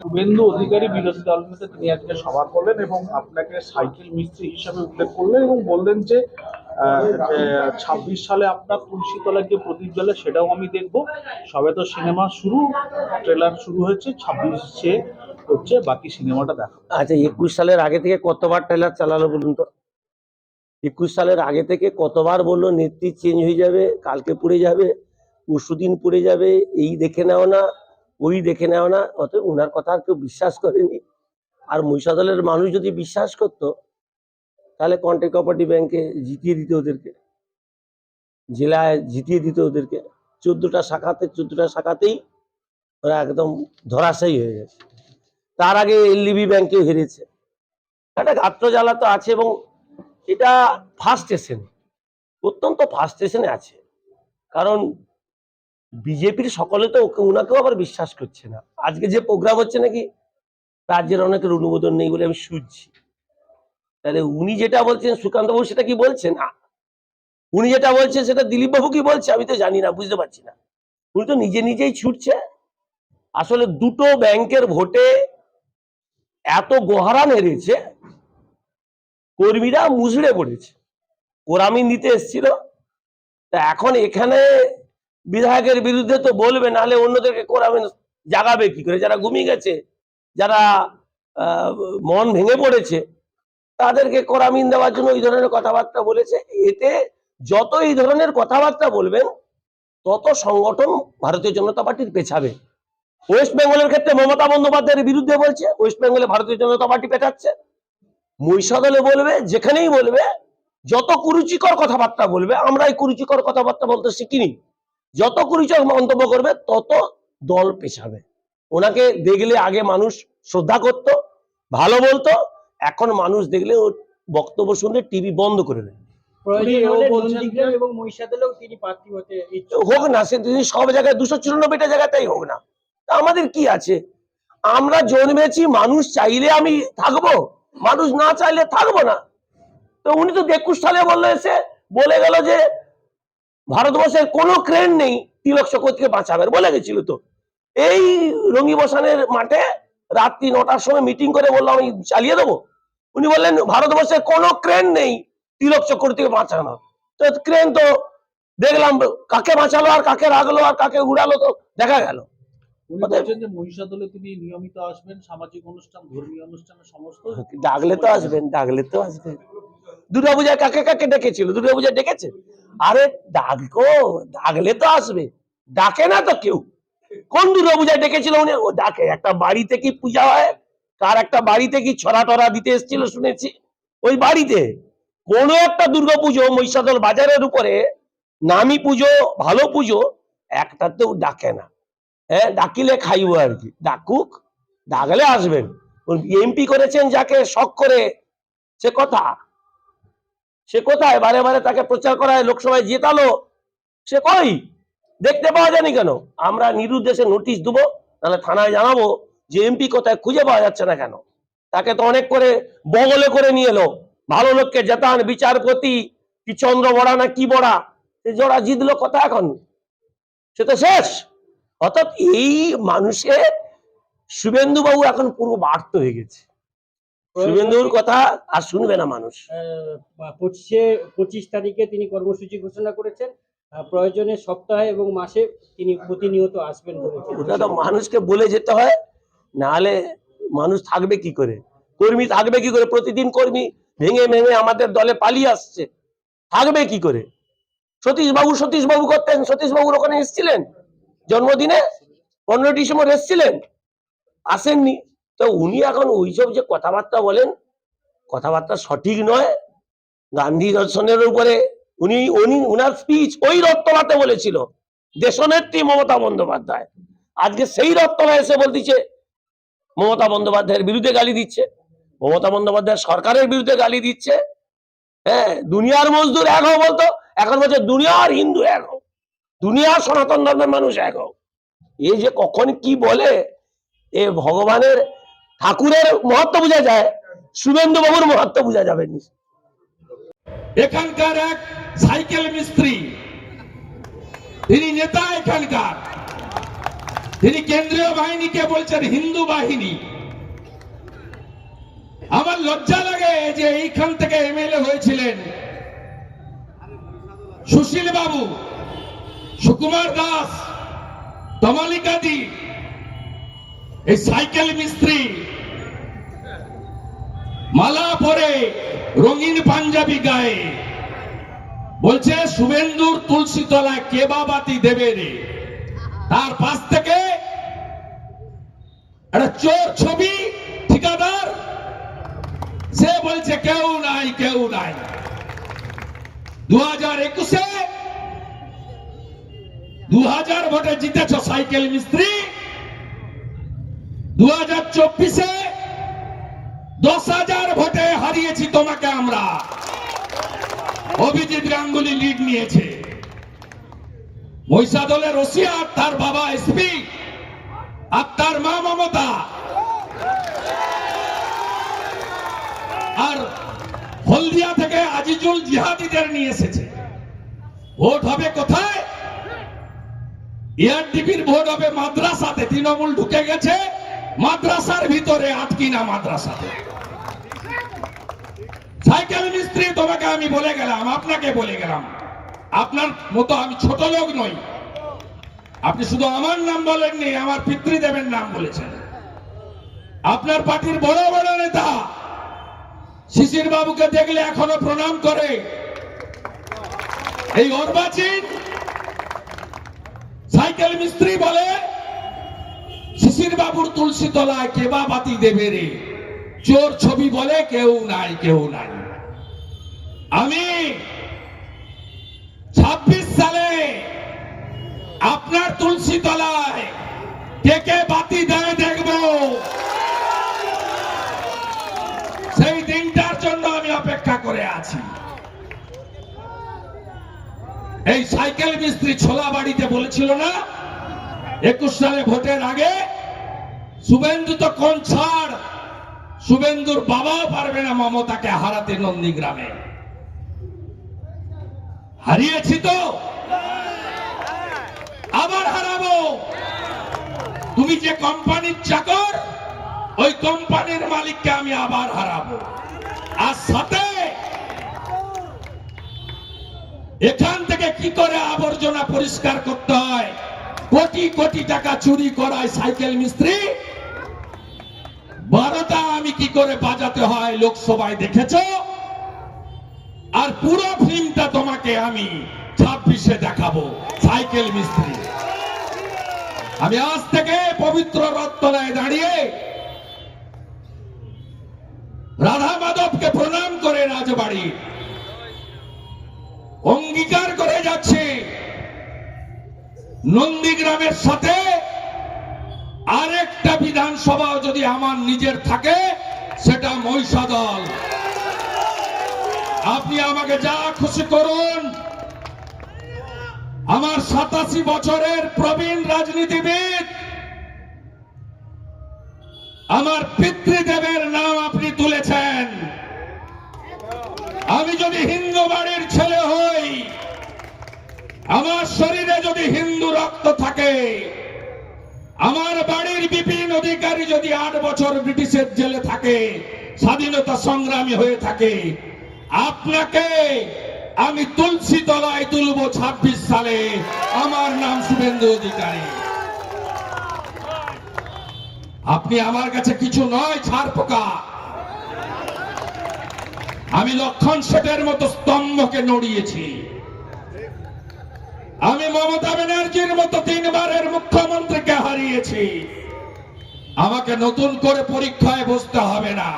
শুভেন্দু অধিকারী বিরোধী দল নেতা তিনি আজকে সভা করলেন এবং আপনাকে সাইকেল মিস্ত্রি হিসাবে উল্লেখ করলেন এবং বললেন যে ছাব্বিশ সালে আপনার তুলসীতলা গিয়ে প্রদীপ জ্বলে সেটাও আমি দেখব। সবে তো সিনেমা শুরু, ট্রেলার শুরু হয়েছে, ছাব্বিশে হচ্ছে, বাকি সিনেমাটা দেখা আচ্ছা একুশ সালের আগে থেকে কতবার ট্রেলার চালালো বলুন তো? একুশ সালের আগে থেকে কতবার বলল, নেত্রী চেঞ্জ হয়ে যাবে, কালকে পড়ে যাবে, পরশুদিন পড়ে যাবে, এই দেখে নেও না ওই দেখে নেও না, অতএব ওনার কথা আর কেউ বিশ্বাস করেনি। আর মহিষাদলের মানুষ যদি বিশ্বাস করতো, তাহলে কন্ট্যাক্ট কোঅপারেটিভ ব্যাংকে জিতিয়ে দিত ওদেরকে। জেলায় জিতিয়ে দিত ওদেরকে। চোদ্দটা শাখাতে, চোদ্দটা শাখাতেই ওরা একদম ধরাশায়ী হয়ে গেছে। তার আগে এলডিবি ব্যাংকে হেরেছে। একটা গাত্র জ্বালা তো আছে এবং এটা ফার্স্ট স্টেশন অত্যন্ত ফার্স্ট স্টেশনে আছে। কারণ বিজেপির সকলে তো ওকে ওনাকেও আবার বিশ্বাস করছে না। আজকে যে প্রোগ্রাম হচ্ছে নাকি, রাজ্যের অনেকের অনুমোদন নেই বলে আমি শুনছি। তাহলে উনি যেটা বলছেন সুকান্ত বাবু সেটা কি বলছে না উনি যেটা বলছেন সেটা দিলীপ বাবু কি বলছে? আমি তো জানি না, বুঝতে পারছি না। উনি তো নিজে নিজেই ছুটছে। আসলে দুটো ব্যাংকের ভোটে এত গোহারান হেরেছে কর্মীরা মুজড়ে পড়েছে। কোরামিন দিতে এসছিল। তা এখন এখানে বিধায়কের বিরুদ্ধে তো বলবে, নাহলে অন্যদেরকে কোরামিন জাগাবে কি করে? যারা ঘুমিয়ে গেছে, যারা মন ভেঙে পড়েছে, তাদেরকে কোরামিন দেওয়ার জন্য এই ধরনের কথাবার্তা বলেছে। এতে যত এই ধরনের কথাবার্তা বলবেন, তত সংগঠন ভারতীয় জনতা পার্টির পেছাবে। ওয়েস্ট বেঙ্গলের ক্ষেত্রে মমতা বন্দ্যোপাধ্যায়ের বিরুদ্ধে বলছে, ওয়েস্ট বেঙ্গলে ভারতীয় জনতা পার্টি পেটাচ্ছে মহিষাদলে বলবে, যেখানেই বলবে, যত কুরুচিকর কথাবার্তা বলবে আমরা এই কুরুচিকর কথাবার্তা বলতে শিখিনি। যত কুরুচিকর মন্তব্য করবে তত দল পেছাবে। ওনাকে দেখলে আগে মানুষ শ্রদ্ধা করত ভালো বলতো এখন মানুষ দেখলে ওর বক্তব্য শুনলে টিভি বন্ধ করে দেয়। হোক না সে তিনি সব জায়গায় দুশো চুরানব্বইটা জায়গাতেই হোক না তা আমাদের কি আছে? আমরা জন্মেছি মানুষ চাইলে আমি থাকব মানুষ না চাইলে থাকব না। তো উনি তো একুশ সালে বলল এসে বলে গেল যে ভারতবর্ষের কোনো ক্রেন নেই তিলক শকতকে বাঁচাবেন, বলে গেছিল তো। এই রঙি বসানের মাঠে রাত্রি নটার সময় মিটিং করে বলল আমি চালিয়ে দেবো? উনি বললেন, ভারতবর্ষের কোনো ক্রেন নেই তিলক চক্রবর্তীকে বাঁচানো তো ক্রেন তো দেখলাম, কাকে বাঁচালো আর কাকে রাখল আর কাকে উড়ালো তো দেখা গেল। উনি বলছেন যে মহিষাদলে তিনি নিয়মিত আসবেন সামাজিক অনুষ্ঠান ধর্মীয় অনুষ্ঠানে সমস্ত ডাকলে তো আসবেন ডাকলে তো আসবেন। দুর্গাপূজায় কাকে কাকে ডেকেছিল? দুর্গাপূজায় ডেকেছে? আরে ডাকো ডাকলে তো আসবে। ডাকে না তো কেউ। কোন দুর্গাপূজায় ডেকেছিল উনি? ও ডাকে। একটা বাড়িতে কি পূজা হয়? কার একটা বাড়িতে কি ছড়া টরা দিতে এসেছিল শুনেছি? ওই বাড়িতে। কোনো একটা দুর্গাপুজো মহিষাদল বাজারের উপরে নামি পুজো ভালো পুজো একটাতেও ডাকে না। হ্যাঁ ডাকিলে খাইব আর কি। ডাকুক, ডাকলে আসবেন। এমপি করেছেন যাকে, শখ করে। সে কথা। সে কোথায় বারে বারে তাকে প্রচার করায় লোকসভায় জেতালো। সে কই? দেখতে পাওয়া যায়নি কেন? আমরা নিরুদ্দেশে নোটিশ দেবো তাহলে থানায় জানাব যে এমপি কোথায় খুঁজে পাওয়া যাচ্ছে না কেন। তাকে তো অনেক করে বগলে করে নিয়ে এলো। ভালো লোককে জেতান বিচারপতি, কি চন্দ্র বড়া না কি বড়া? সে জোড়া জিতলো কথা এখন। সে তো শেষ। অর্থাৎ এই মানুষের শুভেন্দু বাবু এখন পুরো বার্ত হয়ে গেছে। শুভেন্দুর কথা আর শুনবে না মানুষ। পঁচিশে পঁচিশ তারিখে তিনি কর্মসূচি ঘোষণা করেছেন। প্রয়োজনে সপ্তাহে এবং মাসে তিনি প্রতিনিয়ত আসবেন ওটা তো মানুষকে বলে যেতে হয় নাহলে মানুষ থাকবে কি করে? কর্মী থাকবে কি করে? প্রতিদিন কর্মী ভেঙে ভেঙে আমাদের দলে পালিয়ে আসছে। থাকবে কি করে? সতীশ বাবু সতীশ বাবু করতেন সতীশ বাবুর ওখানে এসেছিলেন? জন্মদিনে পনেরো ডিসেম্বর এসেছিলেন, আসেননি। তো উনি এখন ওইসব যে কথাবার্তা বলেন, কথাবার্তা সঠিক নয়, গান্ধী দর্শনের উপরে উনি উনি, উনার স্পিচ ওই রক্তপাতে বলেছিল, দেশনেত্রী মমতা বন্দ্যোপাধ্যায়। আজকে সেই রক্তমা এসে বলতেছে মমতা বন্দ্যোপাধ্যায়ের বিরুদ্ধে গালি দিচ্ছে, মমতা বন্দ্যোপাধ্যায় সরকারের বিরুদ্ধে গালি দিচ্ছে হ্যাঁ দুনিয়ার মজদুর এক বলতো, এখন বলছে দুনিয়ার হিন্দু এক হও দুনিয়ার সনাতন ধর্মের মানুষ এক হও এই যে কখন কি বলে, এ ভগবানের ঠাকুরের মহত্ব বোঝা যায় শুভেন্দু বাবুর মহত্ব বোঝা যাবে এখানকার এক সাইকেল মিস্ত্রি, তিনি নেতা এখানকার। তিনি কেন্দ্রীয় বাহিনীকে বলছেন হিন্দু বাহিনী। আমার লজ্জা লাগে যে এইখান থেকে এমএলএ হয়েছিলেন সুশীল বাবু সুকুমার দাস তমালিকাদি এই সাইকেল মিস্ত্রি, মালা পরে রঙিন পাঞ্জাবি গায়ে। বলছে শুভেন্দুর তুলসী তলায় কেবাবাতি দেবে রে? তার পাশ থেকে একটা চোর ছবি, ঠিকাদার। সে বলছে, কেউ নাই কেউ নাই। দু হাজার একুশে দু হাজার ভোটে জিতেছ সাইকেল মিস্ত্রি। দু হাজার চব্বিশে দশ হাজার ভোটে হারিয়েছি তোমাকে আমরা। অভিজিৎ গাঙ্গুলি লিড নিয়েছে। মহিষাদলের রশিয়া তার বাবা এসপি আর তার মা মমতা। আর হলদিয়া থেকে আজিজুল জিহাদিদের নিয়ে এসেছে। ভোট হবে কোথায়? এআরডিপির ভোট হবে মাদ্রাসাতে। তৃণমূল ঢুকে গেছে। মাদ্রাসার ভিতরে আটকিনা মাদ্রাসাতে। সাইকেল মিস্ত্রি, তোমাকে আমি বলে গেলাম, আপনাকে বলে গেলাম। আপনার মতো আমি ছোট লোক নই। আপনি শুধু আমার নাম বলেননি, আমার পিতৃদেবের নাম বলেছেন। আপনার পার্টির বড় বড় নেতা শিশির বাবুকে দেখলে এখনও প্রণাম করে। এই অর্বাচীন সাইকেল মিস্ত্রি বলে, শিশির বাবুর তুলসী তলায় কেবা বাতি দেবে রে। চোর ছবি বলে কেউ নাই কেউ নাই। আমি ছাব্বিশ সালে আপনার তুলসী তলায় কে কে বাতি দেয় দেখব। সেই দিনটার জন্য আমি অপেক্ষা করে আছি এই সাইকেল মিস্ত্রি ছোলা বাড়িতে বলেছিল না? একুশ সালে ভোটের আগে শুভেন্দু তো কোন ছাড়? শুভেন্দুর বাবাও পারবে না মমতাকে হারাতে নন্দীগ্রামে। হারিয়েছি তো। আবার হারাবো। তুমি যে কোম্পানির চাকর, ওই কোম্পানির মালিককে আমি আবার হারাবো। আর সাথে এখান থেকে কি করে আবর্জনা পরিষ্কার করতে হয়। কোটি কোটি টাকা চুরি করায় সাইকেল মিস্ত্রি। বারোটা আমি কি করে বাজাতে হয় লোকসভায় দেখেছ? আর পুরো ফিল্মটা তোমাকে আমি ছাব্বিশে দেখাবো, সাইকেল মিস্ত্রি। আমি আজ থেকে পবিত্র রত্তলায় দাঁড়িয়ে রাধা মাধবকে প্রণাম করে রাজবাড়ি। অঙ্গীকার করে যাচ্ছে। নন্দীগ্রামের সাথে আরেকটা বিধানসভা যদি আমার নিজের থাকে, সেটা মহিষাদল। আপনি আমাকে যা খুশি করুন, আমার সাতাশি বছরের প্রবীণ রাজনীতিবিদ, আমার পিতৃদেবের নাম আপনি তুলেছেন। আমি যদি হিন্দু বাড়ির ছেলে হই আমার শরীরে যদি হিন্দু রক্ত থাকে, আমার বাড়ির বিপিন অধিকারী যদি আট বছর ব্রিটিশের জেলে থাকে, স্বাধীনতা সংগ্রামী হয়ে থাকে, আপনাকে আমি তুলসী তলায় তুলবো ছাব্বিশ সালে। আমার নাম শুভেন্দু অধিকারী। আপনি আমার কাছে কিছু নয়, ছাড় পোকা। আমি লক্ষণ শেঠের মতো স্তম্ভকে নড়িয়েছি। আমি মমতা ব্যানার্জির মতো তিনবারের মুখ্যমন্ত্রীকে হারিয়েছি। আমাকে নতুন করে পরীক্ষায় বসতে হবে না।